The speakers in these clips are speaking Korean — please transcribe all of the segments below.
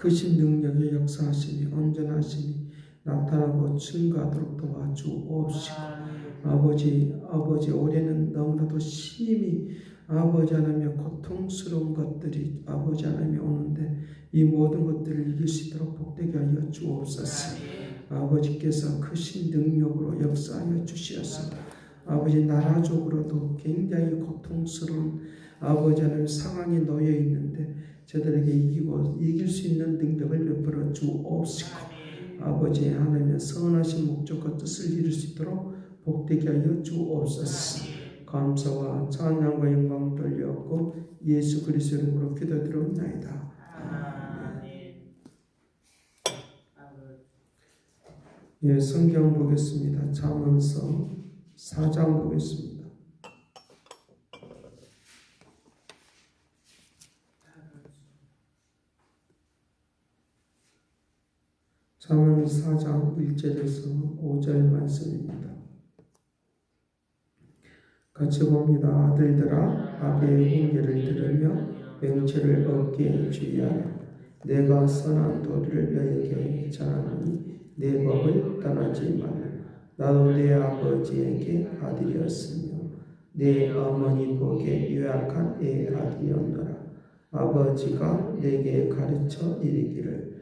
크신 능력의 역사하심이 온전하심이 나타나고 증가하도록 도와주옵시고. 아버지 아버지 올해는 너무나도 심히 아버지 하나님의 고통스러운 것들이 아버지 하나님이 오는데 이 모든 것들을 이길 수 있도록 복되게 하여 주옵소서. 아버지께서 크신 능력으로 역사하여 주시옵소서 아버지 나라적으로도 굉장히 고통스러운 아버지 하나님 상황에 놓여 있는데 저들에게 이기고 이길 수 있는 능력을 베풀어 주옵시고 아버지 하나님의 선하신 목적과 뜻을 이룰 수 있도록 복되게 하여 주옵소서 감사와 찬양과 영광을 돌려고 예수 그리스도 이름으로 기도드리옵나이다. 예, 성경 보겠습니다. 잠언서 4장 보겠습니다. 잠언 4장 1절에서 5절 말씀입니다. 같이 봅니다. 아들들아 아비의 훈계를 들으며 명철을 얻게 주의하라. 내가 선한 도리를 너에게 전하노니 내 법을 떠나지 말라. 나도 내 아버지에게 아들이었으며 내 어머니 복에 유약한 애 아들이었노라. 아버지가 내게 가르쳐 이르기를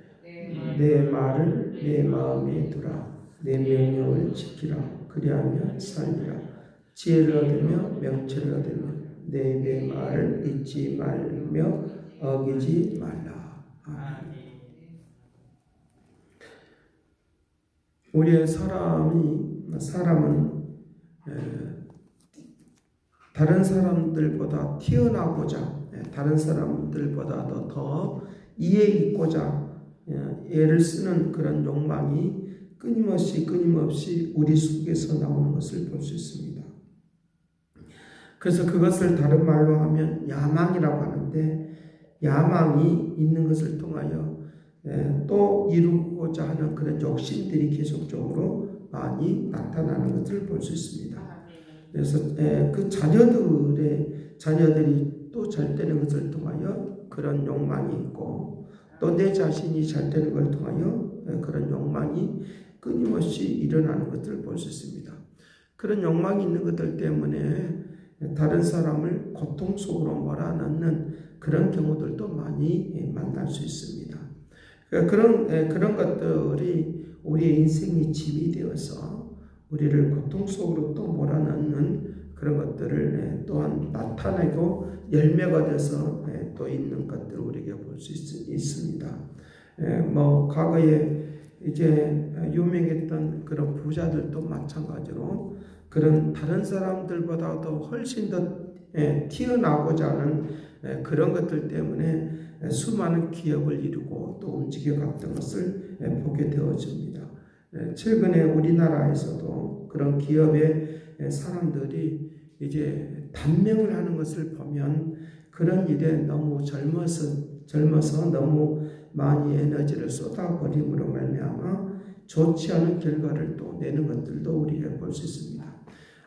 내 말을 내 마음에 두라. 내 명령을 지키라. 그리하면 살리라. 지혜를 얻으며 명철을 얻으며 내 입의 말을 잊지 말며 어기지 말라. 우리의 사람이 사람은 에, 다른 사람들보다 튀어나고자 에, 다른 사람들보다도 더 이해 있고자 에, 애를 쓰는 그런 욕망이 끊임없이 끊임없이 우리 속에서 나오는 것을 볼 수 있습니다. 그래서 그것을 다른 말로 하면 야망이라고 하는데 야망이 있는 것을 통하여 예, 또 이루고자 하는 그런 욕심들이 계속적으로 많이 나타나는 것을 볼 수 있습니다. 그래서 예, 그 자녀들의 자녀들이 또잘 되는 것을 통하여 그런 욕망이 있고 또 내 자신이 잘 되는 걸 통하여 예, 그런 욕망이 끊임없이 일어나는 것을 볼 수 있습니다. 그런 욕망이 있는 것들 때문에 다른 사람을 고통 속으로 몰아넣는 그런 경우들도 많이 만날 수 있습니다. 그러니까 그런 그런 것들이 우리의 인생이 짐이 되어서 우리를 고통 속으로 또 몰아넣는 그런 것들을 또한 나타내고 열매가 돼서 또 있는 것들을 우리에게 볼 수 있습니다. 뭐 과거에 이제 유명했던 그런 부자들도 마찬가지로 그런 다른 사람들보다도 훨씬 더 튀어나고자 하는 그런 것들 때문에 수많은 기업을 이루고 또 움직여갔던 것을 보게 되어집니다. 최근에 우리나라에서도 그런 기업의 사람들이 이제 단명을 하는 것을 보면 그런 일에 너무 젊어서 젊어서 너무 많이 에너지를 쏟아버림으로 말미암아 좋지 않은 결과를 또 내는 것들도 우리가 볼 수 있습니다.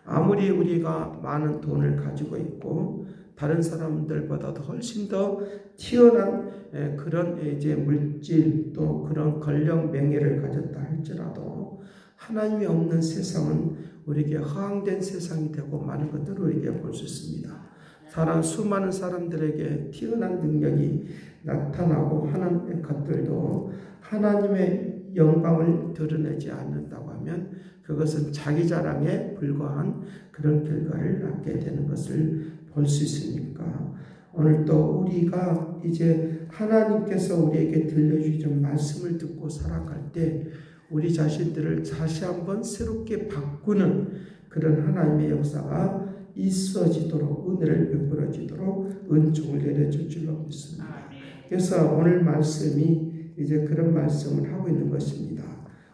아무리 우리가 많은 돈을 가지고 있고 다른 사람들보다도 훨씬 더 튀어난 그런 이제 물질 또 그런 권력 명예를 가졌다 할지라도 하나님이 없는 세상은 우리에게 허황된 세상이 되고 많은 것들을 우리에게 볼 수 있습니다. 사람 수많은 사람들에게 튀어난 능력이 나타나고 하는 것들도 하나님의 영광을 드러내지 않는다고 하면 그것은 자기 자랑에 불과한 그런 결과를 낳게 되는 것을 볼 수 있으니까 오늘 또 우리가 이제 하나님께서 우리에게 들려주신 말씀을 듣고 살아갈 때 우리 자신들을 다시 한번 새롭게 바꾸는 그런 하나님의 역사가 있어지도록 은혜를 베풀어지도록 은총을 내려줄 줄로 믿습니다. 그래서 오늘 말씀이 이제 그런 말씀을 하고 있는 것입니다.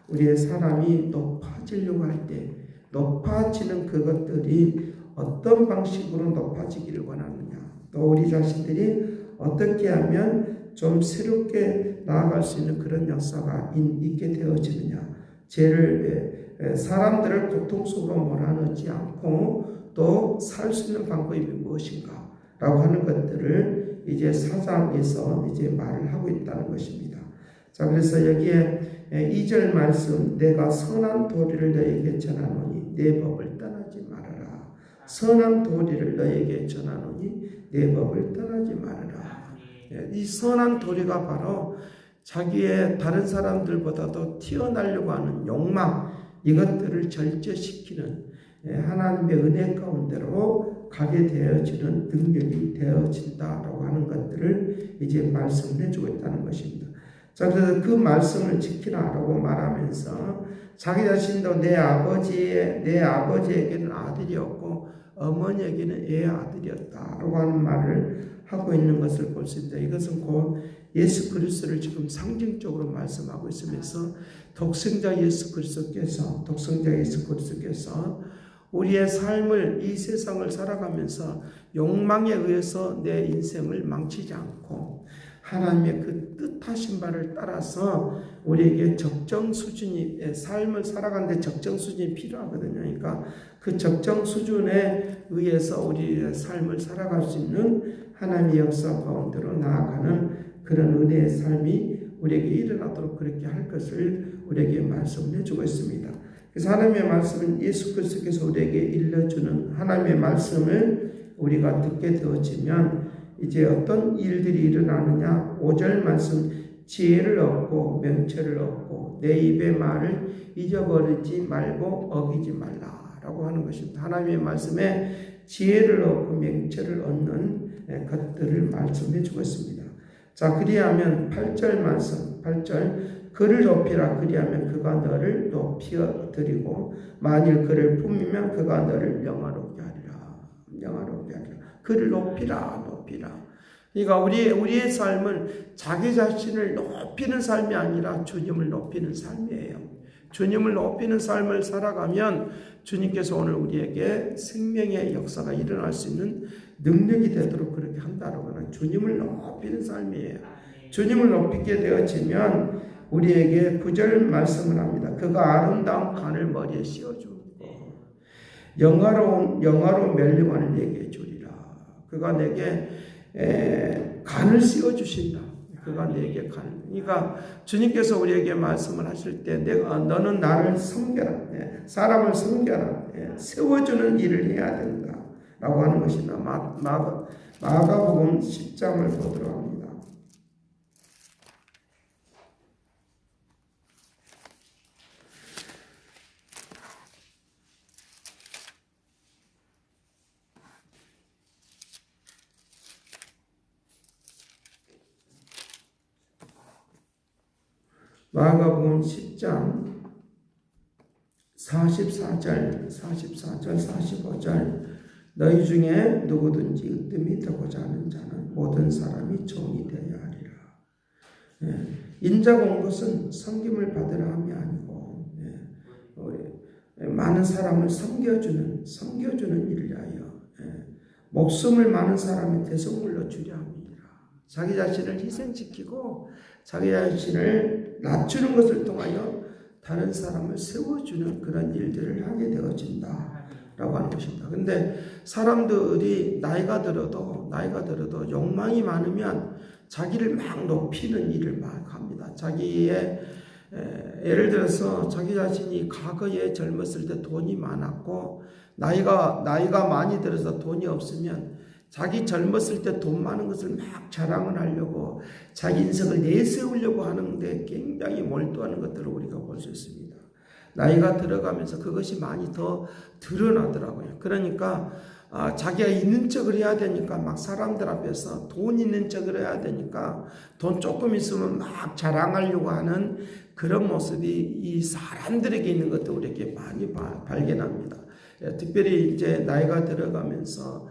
우리의 사람이 높아지려고 할 때 높아지는 그것들이 어떤 방식으로 높아지기를 원하느냐 또 우리 자신들이 어떻게 하면 좀 새롭게 나아갈 수 있는 그런 역사가 있게 되어지느냐 죄를 사람들을 고통 속으로 몰아넣지 않고 또 살 수 있는 방법이 무엇인가 라고 하는 것들을 이제 사장에서 이제 말을 하고 있다는 것입니다. 자, 그래서 여기에 2절 말씀 내가 선한 도리를 너에게 전하노니 내 법을 떠나지 말아라. 선한 도리를 너에게 전하노니 내 법을 떠나지 말아라. 예, 이 선한 도리가 바로 자기의 다른 사람들보다도 튀어나려고 하는 욕망 이것들을 절제시키는 예, 하나님의 은혜 가운데로 가게 되어지는 능력이 되어진다라고 하는 것들을 이제 말씀을 해주고 있다는 것입니다. 자, 그래서 그 말씀을 지키라라고 말하면서 자기 자신도 내 아버지의 내 아버지에게는 아들이었고 어머니에게는 애 아들이었다라고 하는 말을 하고 있는 것을 볼 수 있다. 이것은 곧 예수 그리스도를 지금 상징적으로 말씀하고 있으면서 독생자 예수 그리스도께서 독생자 예수 그리스도께서 우리의 삶을 이 세상을 살아가면서 욕망에 의해서 내 인생을 망치지 않고 하나님의 그 뜻하신 바를 따라서 우리에게 적정 수준이 삶을 살아가는데 적정 수준이 필요하거든요. 그러니까 그 적정 수준에 의해서 우리의 삶을 살아갈 수 있는 하나님의 역사 가운데로 나아가는 그런 은혜의 삶이 우리에게 일어나도록 그렇게 할 것을 우리에게 말씀을 해주고 있습니다. 그래서 하나님의 말씀은 예수 그리스도께서 우리에게 일러주는 하나님의 말씀을 우리가 듣게 되어지면 이제 어떤 일들이 일어나느냐 5절 말씀 지혜를 얻고 명철을 얻고 내 입의 말을 잊어버리지 말고 어기지 말라라고 하는 것입니다. 하나님의 말씀에 지혜를 얻고 명철을 얻는 것들을 말씀해 주고 있습니다. 자, 그리하면 8절 말씀, 8절 그를 높이라 그리하면 그가 너를 높여 드리고 만일 그를 품으면 그가 너를 영화롭게 하리라. 영화롭게 하리라. 그를 높이라 높이라. 그러니까 우리 우리의 삶은 자기 자신을 높이는 삶이 아니라 주님을 높이는 삶이에요. 주님을 높이는 삶을 살아가면 주님께서 오늘 우리에게 생명의 역사가 일어날 수 있는 능력이 되도록 그렇게 한다라고 하는 주님을 높이는 삶이에요. 주님을 높이게 되어지면 우리에게 구절 말씀을 합니다. 그가 아름다운 간을 머리에 씌워주고 영화로운 영화로운 멸류관을 내게 주리라. 그가 내게 에, 간을 씌워 주신다. 그가 내게 간. 그러니까 주님께서 우리에게 말씀을 하실 때 내가 너는 나를 섬겨라. 예, 사람을 섬겨라. 예, 세워주는 일을 해야 된다. 라고 하는 것이나 마, 마, 마가복음 10장을 보도록 합니다. 마가복음 10장 44절, 44절, 45절. 너희 중에 누구든지 으뜸이 되고자 하는 자는 모든 사람이 종이 되어야 하리라. 예, 인자가 온 것은 섬김을 받으라 함이 아니고 예, 많은 사람을 섬겨주는 섬겨주는 일을 위하여 예, 목숨을 많은 사람의 대성물로 주려 합니다. 자기 자신을 희생시키고 자기 자신을 낮추는 것을 통하여 다른 사람을 세워주는 그런 일들을 하게 되어진다. 라고 하는 것입니다. 근데 사람들이 나이가 들어도, 나이가 들어도 욕망이 많으면 자기를 막 높이는 일을 막 합니다. 자기의, 에, 예를 들어서 자기 자신이 과거에 젊었을 때 돈이 많았고, 나이가, 나이가 많이 들어서 돈이 없으면 자기 젊었을 때 돈 많은 것을 막 자랑을 하려고 자기 인생을 내세우려고 하는데 굉장히 몰두하는 것들을 우리가 볼 수 있습니다. 나이가 들어가면서 그것이 많이 더 드러나더라고요. 그러니까 아, 자기가 있는 척을 해야 되니까 막 사람들 앞에서 돈 있는 척을 해야 되니까 돈 조금 있으면 막 자랑하려고 하는 그런 모습이 이 사람들에게 있는 것도 우리에게 많이 바, 발견합니다. 예, 특별히 이제 나이가 들어가면서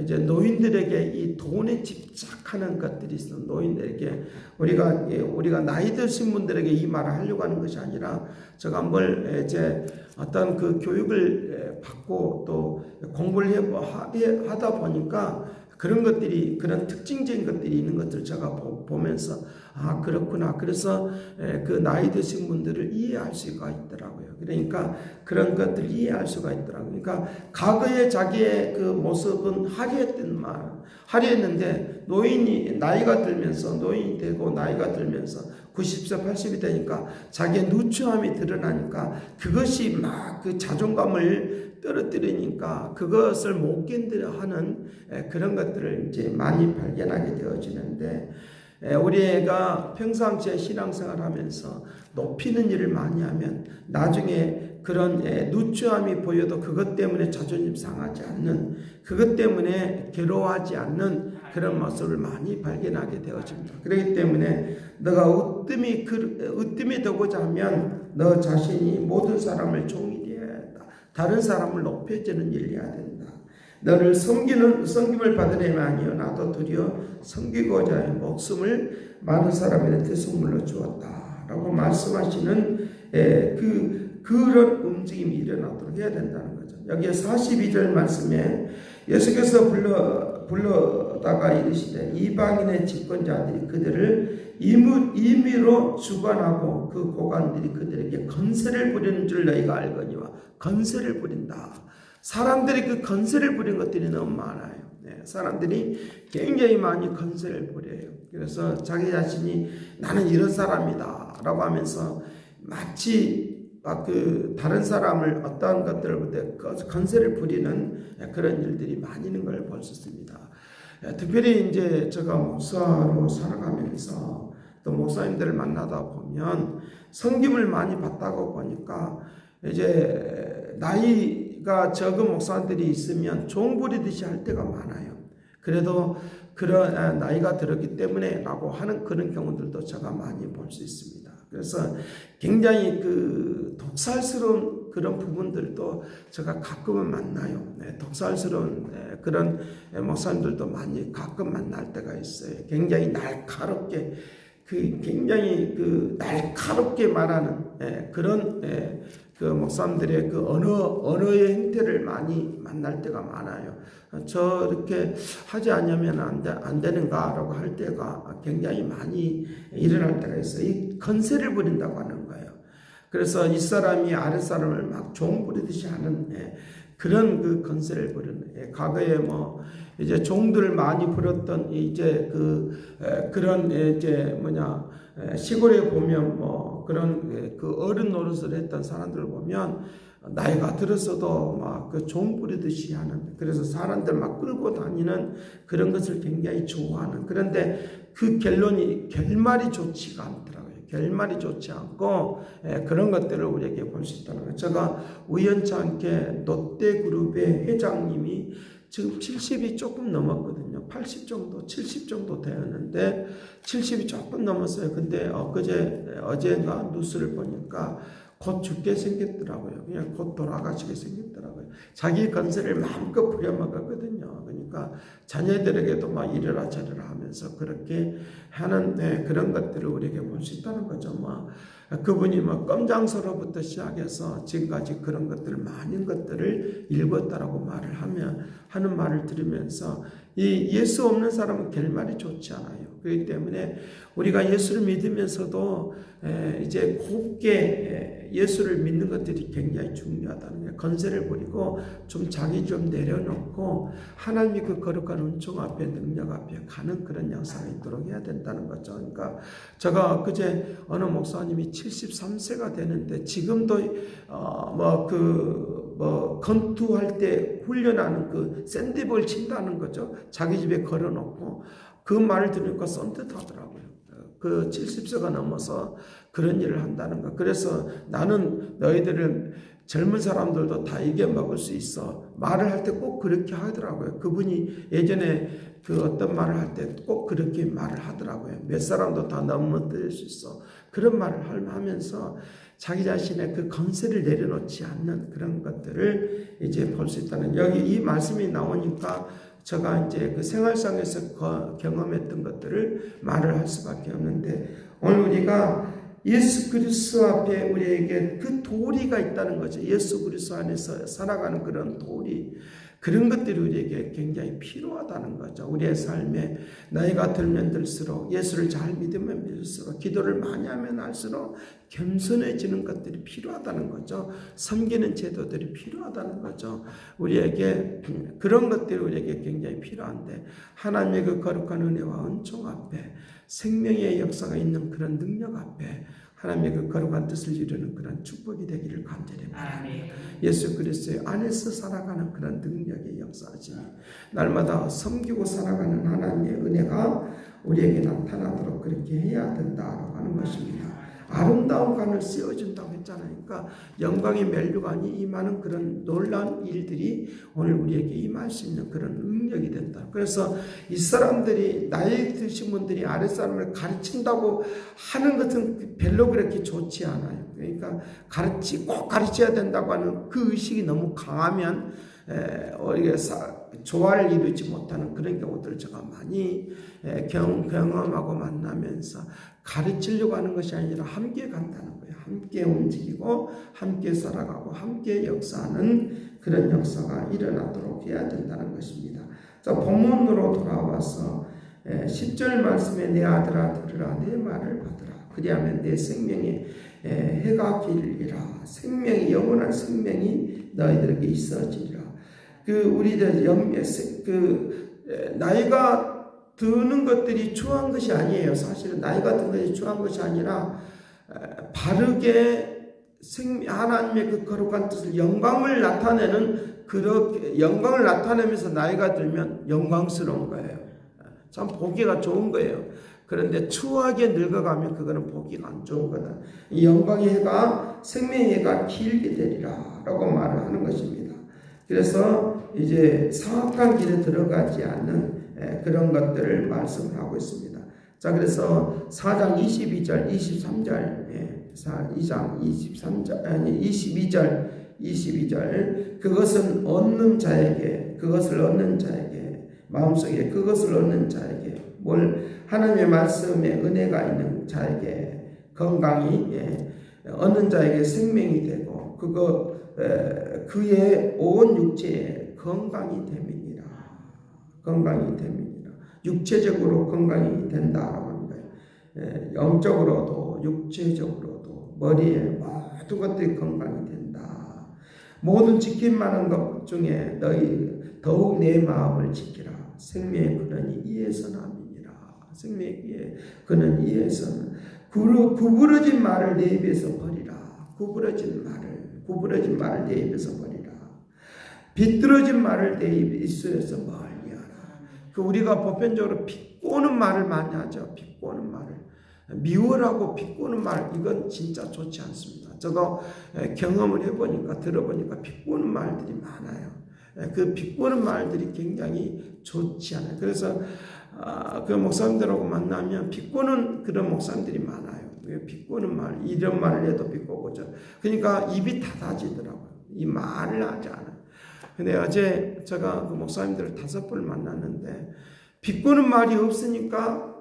이제 노인들에게 이 돈에 집착하는 것들이 있어. 노인들에게 우리가 예, 우리가 나이 드신 분들에게 이 말을 하려고 하는 것이 아니라 제가 한번 이제 어떤 그 교육을 받고 또 공부를 해 하다 보니까 그런 것들이 그런 특징적인 것들이 있는 것들을 제가 보 면서 아 그렇구나. 그래서 에, 그 나이 드신 분들을 이해할 수가 있더라고요. 그러니까 그런 것들 이해할 수가 있더라고요. 그러니까 과거의 자기의 그 모습은 화려했던 말, 화려했는데 노인이 나이가 들면서 노인이 되고 나이가 들면서 90세, 80이 되니까 자기의 누추함이 드러나니까 그것이 막 그 자존감을 떨어뜨리니까 그것을 못 견디려 하는 에, 그런 것들을 이제 많이 발견하게 되어지는데 에, 우리 애가 평상시에 신앙생활 하면서 높이는 일을 많이 하면 나중에 그런 에, 누추함이 보여도 그것 때문에 자존심 상하지 않는 그것 때문에 괴로워하지 않는 그런 모습을 많이 발견하게 되어집니다. 그렇기 때문에 너가 으뜸이 그 으뜸이 되고자 하면 너 자신이 모든 사람을 되어야 한다. 다른 사람을 높여주는 일을 해야 된다. 너를 섬기는 섬김을 받으려면 아니요 나도 드디어 섬기고자 해 목숨을 많은 사람들한테 선물로 주었다라고 말씀하시는 에, 그 그런 움직임이 일어나도록 해야 된다는 거죠. 여기에 42절 말씀에 예수께서 불러 불러다가 이르시되 이방인의 집권자들이 그들을 임의, 임의로 주관하고 그 고관들이 그들에게 건세를 부리는 줄 너희가 알거니와 건세를 부린다. 사람들이 그 건세를 부린 것들이 너무 많아요. 네, 사람들이 굉장히 많이 건세를 부려요. 그래서 자기 자신이 나는 이런 사람이다 라고 하면서 마치 막그 다른 사람을 어떠한 것들을 건세를 부리는 그런 일들이 많이 있는 걸 볼 수 있습니다. 예, 특별히 이제 제가 목사로 살아가면서 또 목사님들을 만나다 보면 성김을 많이 받다고 보니까 이제 나이 가 적은 목사들이 있으면 종 부리듯이 할 때가 많아요. 그래도 그런 아, 나이가 들었기 때문에라고 하는 그런 경우들도 제가 많이 볼 수 있습니다. 그래서 굉장히 그 독살스러운 그런 부분들도 제가 가끔은 만나요. 네, 독살스러운 네, 그런 목사님들도 많이 가끔 만날 때가 있어요. 굉장히 날카롭게 그 굉장히 그 날카롭게 말하는 예, 그런 예, 그 목사님들의 그 언어 언어의 형태를 많이 만날 때가 많아요. 저렇게 하지 않으면 안, 되, 안 되는가라고 할 때가 굉장히 많이 일어날 때가 있어요. 이 건세를 부린다고 하는 거예요. 그래서 이 사람이 아랫 사람을 막 종 부리듯이 하는 예, 그런 그 건세를 부리는 예, 과거에 뭐 이제 종들을 많이 부렸던 이제 그 에, 그런 이제 뭐냐 에, 시골에 보면 뭐 그런 에, 그 어른 노릇을 했던 사람들을 보면 나이가 들었어도 막 그 종 부리듯이 하는 그래서 사람들 막 끌고 다니는 그런 것을 굉장히 좋아하는 그런데 그 결론이 결말이 좋지가 않더라고요. 결말이 좋지 않고 에, 그런 것들을 우리에게 볼 수 있다는 거예요. 제가 우연치 않게 롯데그룹의 회장님이 지금 70이 조금 넘었거든요. 80 정도, 70 정도 되었는데 70이 조금 넘었어요. 근데 엊그제 어제가 뉴스를 보니까 곧 죽게 생겼더라고요. 그냥 곧 돌아가시게 생겼더라고요. 자기 건설을 마음껏 부려먹었거든요. 그러니까 자녀들에게도 막 이래라 저래라 하면서 그렇게 하는 네, 그런 것들을 우리에게 볼 수 있다는 거죠. 뭐 그분이 뭐 껌장서로부터 시작해서 지금까지 그런 것들 많은 것들을 읽었다라고 말을 하면 하는 말을 들으면서 이 예수 없는 사람은 결말이 좋지 않아요. 그렇기 때문에 우리가 예수를 믿으면서도 이제 곱게 예수를 믿는 것들이 굉장히 중요하다는 거예요. 건세를 부리고 좀 자기 좀 내려놓고 하나님이 그 거룩한 은총 앞에 능력 앞에 가는 그런 양상이 있도록 해야 된다는 거죠. 그러니까 제가 그제 어느 목사님이 73세가 되는데 지금도 어 뭐그 뭐 건투할 때 훈련하는 그 샌드볼 친다는 거죠. 자기 집에 걸어놓고 그 말을 들으니까 썬뜻하더라고요. 그 70세가 넘어서 그런 일을 한다는 거. 그래서 나는 너희들을 젊은 사람들도 다 이겨 먹을 수 있어. 말을 할 때 꼭 그렇게 하더라고요. 그분이 예전에 그 어떤 말을 할 때 꼭 그렇게 말을 하더라고요. 몇 사람도 다 넘어뜨릴 수 있어. 그런 말을 하면서 자기 자신의 그 건세를 내려놓지 않는 그런 것들을 이제 볼 수 있다는 여기 이 말씀이 나오니까 제가 이제 그 생활상에서 경험했던 것들을 말을 할 수밖에 없는데 오늘 우리가 예수 그리스도 앞에 우리에게 그 도리가 있다는 거죠. 예수 그리스도 안에서 살아가는 그런 도리. 그런 것들이 우리에게 굉장히 필요하다는 거죠. 우리의 삶에 나이가 들면 들수록 예수를 잘 믿으면 믿을수록 기도를 많이 하면 할수록 겸손해지는 것들이 필요하다는 거죠. 섬기는 제도들이 필요하다는 거죠. 우리에게 그런 것들이 우리에게 굉장히 필요한데 하나님의 그 거룩한 은혜와 은총 앞에 생명의 역사가 있는 그런 능력 앞에 하나님의 그 거룩한 뜻을 이루는 그런 축복이 되기를 간절히 바랍니다. 예수 그리스도의 안에서 살아가는 그런 능력의 역사지 날마다 섬기고 살아가는 하나님의 은혜가 우리에게 나타나도록 그렇게 해야 된다라고 하는 것입니다. 아름다운 간을 씌워준다고 했잖아요. 그러니까 영광의 멸류관이 임하는 그런 놀라운 일들이 오늘 우리에게 임할 수 있는 그런 능력이 된다. 그래서 이 사람들이 나이 드신 분들이 아랫사람을 가르친다고 하는 것은 별로 그렇게 좋지 않아요. 그러니까 가르치 꼭 가르쳐야 된다고 하는 그 의식이 너무 강하면 에, 우리가 사, 조화를 이루지 못하는 그런 경우들을 제가 많이 에, 경, 경험하고 만나면서 가르치려고 하는 것이 아니라 함께 간다는 거예요. 함께 움직이고 함께 살아가고 함께 역사하는 그런 역사가 일어나도록 해야 된다는 것입니다. 자, 본문으로 돌아와서 에, 10절 말씀에 내 아들아 들으라 내 말을 받으라 그리하면 내 생명에 에, 해가 길리라 생명이 영원한 생명이 너희들에게 있어지리라 그 우리들 영그 나이가 드는 것들이 추한 것이 아니에요. 사실은 나이가 든 것이 추한 것이 아니라 바르게 생 하나님의 그 거룩한 뜻을 영광을 나타내는 그렇게 영광을 나타내면서 나이가 들면 영광스러운 거예요. 참 보기가 좋은 거예요. 그런데 추하게 늙어가면 그거는 보기가 안 좋은 거다. 이 영광의 해가 생명의 해가 길게 되리라라고 말을 하는 것입니다. 그래서 이제 사악한 길에 들어가지 않는 그런 것들을 말씀을 하고 있습니다. 자, 그래서 4장 22절, 23절, 2장 23절, 아니 22절, 22절, 그것은 얻는 자에게, 그것을 얻는 자에게, 마음속에 그것을 얻는 자에게, 뭘 하나님의 말씀에 은혜가 있는 자에게 건강이 예, 얻는 자에게 생명이 되고 그거 그의 온 육체에 건강이 됨이니라. 건강이 됨이니라. 육체적으로 건강이 된다라고 하는 거예요. 예, 영적으로도 육체적으로도 머리에 모든 것들이 건강이 된다. 모든 지킬 만한 것 중에 너희 더욱 내 마음을 지키라. 생명의 근원이 이에서 남이니라. 생명의 그는 이에서는 구부러진 말을 내 입에서 버리라. 구부러진 말을 구부러진 말을 내 입에서 버리라. 비뚤어진 말을 내 입에서 멀리 하라. 그 우리가 보편적으로 비꼬는 말을 많이 하죠. 비꼬는 말을 미워라고 비꼬는 말 이건 진짜 좋지 않습니다. 저도 경험을 해보니까 들어보니까 비꼬는 말들이 많아요. 그 비꼬는 말들이 굉장히 좋지 않아요. 그래서 그 목사님들하고 만나면 비꼬는 그런 목사님들이 많아요. 비꼬는 말, 이런 말을 해도 비꼬고죠. 그러니까 입이 닫아지더라고요. 이 말을 하지 않아요. 근데 어제 제가 그 목사님들을 다섯 번을 만났는데 비꼬는 말이 없으니까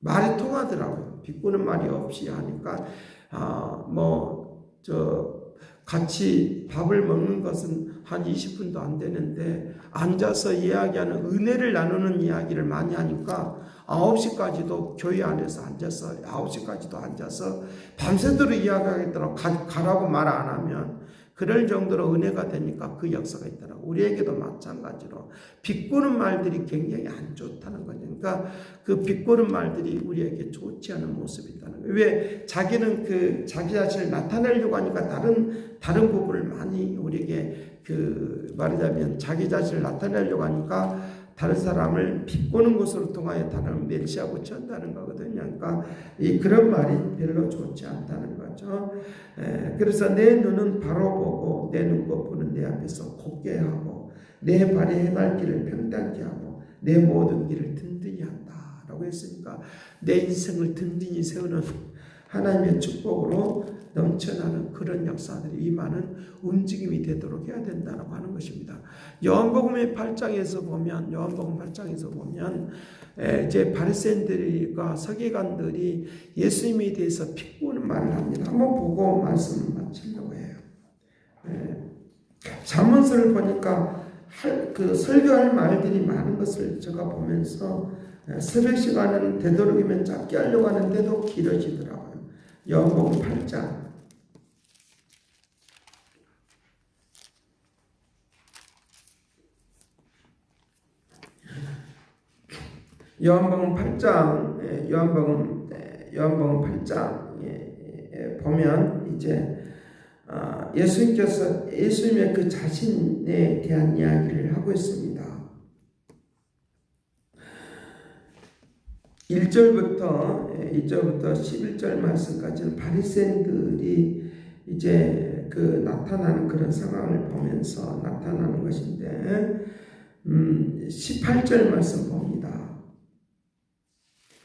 말이 통하더라고요. 비꼬는 말이 없이 하니까 아, 뭐저 같이 밥을 먹는 것은 한 20분도 안 되는데 앉아서 이야기하는 은혜를 나누는 이야기를 많이 하니까 9시까지도 교회 안에서 앉아서 9시까지도 앉아서 밤새도록 이야기하겠더라고 가 라고 말 안 하면 그럴 정도로 은혜가 되니까 그 역사가 있더라고. 우리에게도 마찬가지로 비꼬는 말들이 굉장히 안 좋다는 거죠. 그러니까 그 비꼬는 말들이 우리에게 좋지 않은 모습이 있다는 거예요. 왜 자기는 그 자기 자신을 나타내려고 하니까 다른 다른 부분을 많이 우리에게 그 말하자면 자기 자신을 나타내려고 하니까 다른 사람을 비꼬는 것으로 통하여 다른 멸시하고 천다는 거거든요. 그러니까 이 그런 말이 별로 좋지 않다는 거 죠. 에, 그래서 내 눈은 바로 보고 내 눈꺼풀은 내 앞에서 곱게 하고 내 발이 해갈 길을 평탄케 하고 내 모든 길을 든든히 한다라고 했으니까 내 인생을 든든히 세우는 하나님의 축복으로 넘쳐나는 그런 역사들이 임하는 움직임이 되도록 해야 된다고 하는 것입니다. 요한복음의 8장에서 보면 요한복음 8장에서 보면 이제 바리새인들과 서기관들이 예수님에 대해서 비꼬는 말을 합니다. 한번 보고 말씀을 마치려고 해요. 잠언서를 보니까 할, 그 설교할 말들이 많은 것을 제가 보면서 예, 새벽 시간에는 되도록이면 짧게 하려고 하는데도 길어지더라고요. 요한복음 8장 요한복음 8장 예, 요한복음 예, 요한복음 8장 예, 보면 이제 아, 예수님께서 예수님의 그 자신에 대한 이야기를 하고 있습니다. 1절부터 1절부터 11절 말씀까지는 바리새인들이 이제 그 나타나는 그런 상황을 보면서 나타나는 것인데 음, 18절 말씀 봅니다.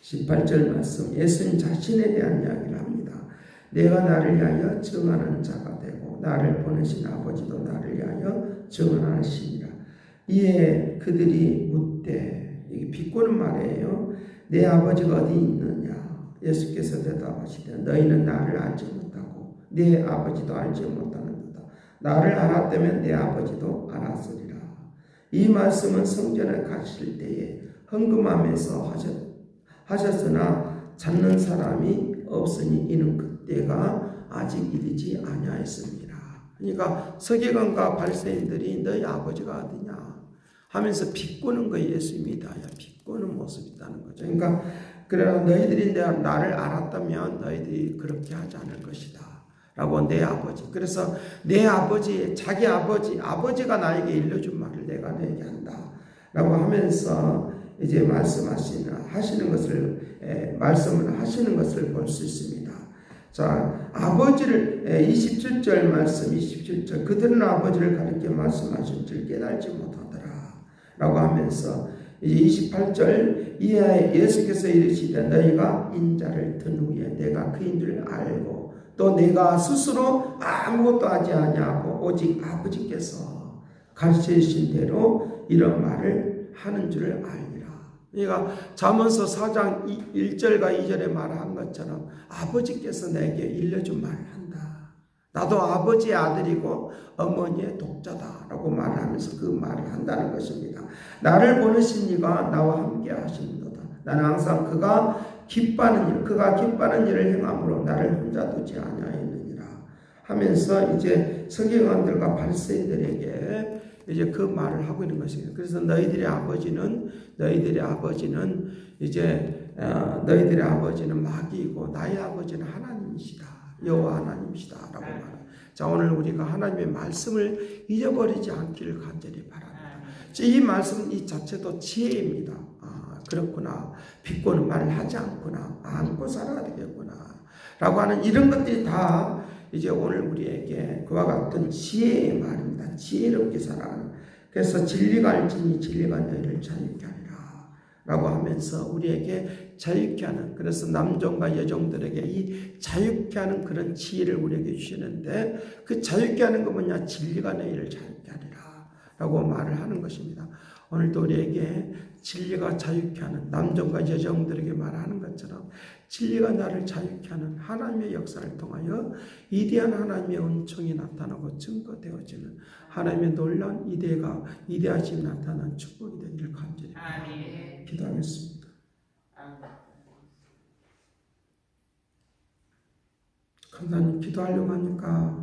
18절 말씀 예수님 자신에 대한 이야기를 합니다. 내가 나를 위하여 증언하는 자가 되고 나를 보내신 아버지도 나를 위하여 증언하시니라. 이에 그들이 묻되 이게 비꼬는 말이에요. 내 아버지가 어디 있느냐? 예수께서 대답하시되 너희는 나를 알지 못하고 내 아버지도 알지 못하는도다. 나를 알았다면 내 아버지도 알았으리라. 이 말씀은 성전에 가실 때에 헌금함에서 하셨, 하셨으나 찾는 사람이 없으니 이는 그때가 아직 이르지 아니하였습니다. 그러니까 서기관과 발세인들이 너희 아버지가 어디냐 하면서 비꼬는 거 예수입니다. 비꼬는 모습이 있다는 거죠. 그러니까 그래 너희들이 내 나를 알았다면 너희들이 그렇게 하지 않을 것이다. 라고 내 아버지. 그래서 내 아버지, 자기 아버지, 아버지가 나에게 일러준 말을 내가 너에게 한다. 라고 하면서 이제 말씀하시는, 하시는 것을, 에, 말씀을 하시는 것을 볼 수 있습니다. 자, 아버지를, 에, 27절 말씀, 27절. 그들은 아버지를 가리켜 말씀하신 줄 깨달지 못하더 라. 라고 하면서 이제 28절 이하에 예수께서 이르시되 너희가 인자를 든 후에 내가 그인 줄 알고 또 내가 스스로 아무것도 하지 아니하고 오직 아버지께서 가르치신 대로 이런 말을 하는 줄을 알리라. 그러니까 잠언서 4장 1절과 2절에 말한 것처럼 아버지께서 내게 일러준 말을. 나도 아버지의 아들이고 어머니의 독자다라고 말하면서 그 말을 한다는 것입니다. 나를 보내신 이가 나와 함께 하시는도다. 나는 항상 그가 기뻐하는 일, 그가 기뻐하는 일을 행함으로 나를 혼자 두지 아니하였느니라 하면서 이제 서기관들과 바리새인들에게 이제 그 말을 하고 있는 것입니다. 그래서 너희들의 아버지는 너희들의 아버지는 이제 어, 너희들의 아버지는 마귀이고 나의 아버지는 하나님이시다. 여호와 하나님이시다라고 말합니다. 자 오늘 우리가 하나님의 말씀을 잊어버리지 않기를 간절히 바랍니다. 이 말씀 이 자체도 지혜입니다. 아, 그렇구나. 비꼬는 말을 하지 않구나. 안고 살아야 되겠구나. 라고 하는 이런 것들이 다 이제 오늘 우리에게 그와 같은 지혜의 말입니다. 지혜롭게 살아가는. 그래서 진리가 알지니 진리가 너희를 자유케 하리 라. 라고 하면서 우리에게 자유케 하는 그래서 남종과 여종들에게 이 자유케 하는 그런 지혜를 우리에게 주시는데 그 자유케 하는 거 뭐냐 진리가 너희를 자유케 하리라 라고 말을 하는 것입니다. 오늘도 우리에게 진리가 자유케 하는 남종과 여종들에게 말하는 것처럼 진리가 나를 자유케 하는 하나님의 역사를 통하여 이대한 하나님의 은총이 나타나고 증거되어지는 하나님의 놀라운 이대가 이대하심 나타난 축복이 되기를 간절히 아멘. 기도하겠습니다. 감사님 기도하려고 하니까